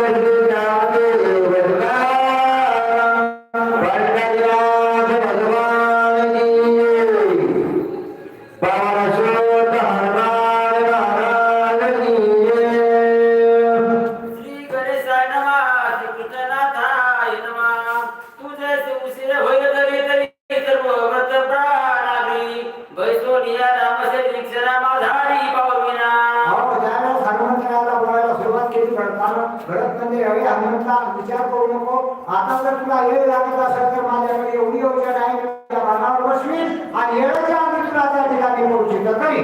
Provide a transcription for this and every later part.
Hallelujah. आज जर तुला हे लागत असेल तर माझ्याकडे एवढी योजना आहे भागावर बसवीन आणि येण्याच्या आम्ही तुला त्या ठिकाणी पोहोचू तर तरी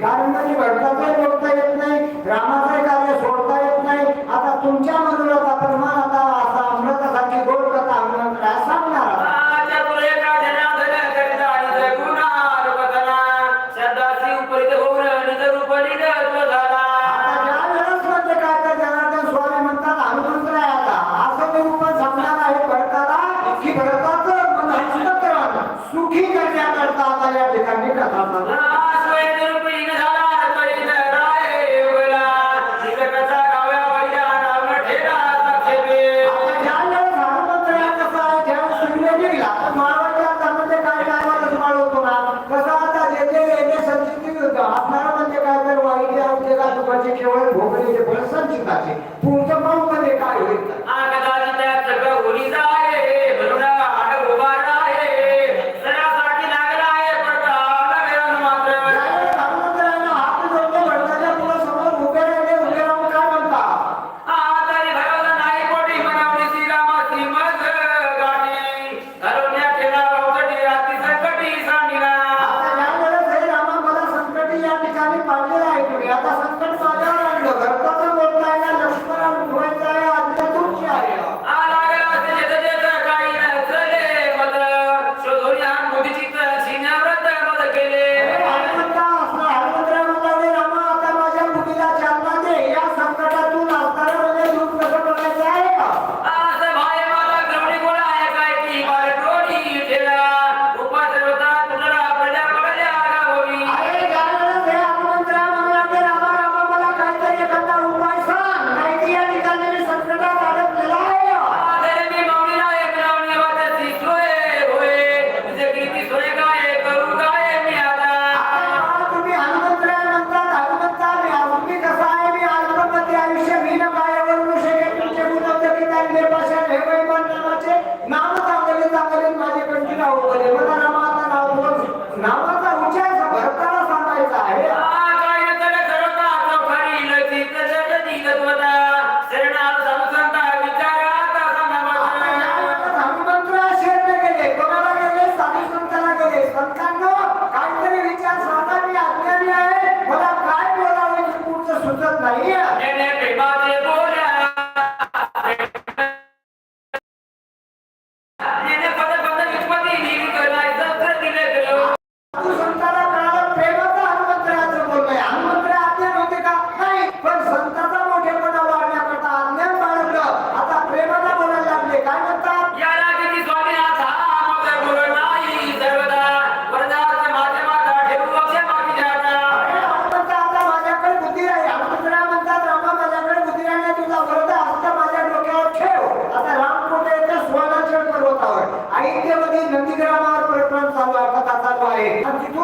कारण त्याची भरताचाही जोडता येत नाही रामाचे कार्य सोडता येत नाही. आता तुमच्या apa-apa. आणि पाळलेला ऐकूया आता संकट माझ्यावर आणलं घरचा sabe. Aunque tú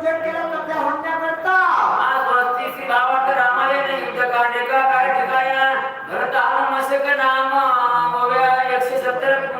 उद्योग केला तर त्या होण्याकरता भक्तीशी युद्ध काढे का काय ठिकाया भरत आलम असे का नाम एकशे सत्तर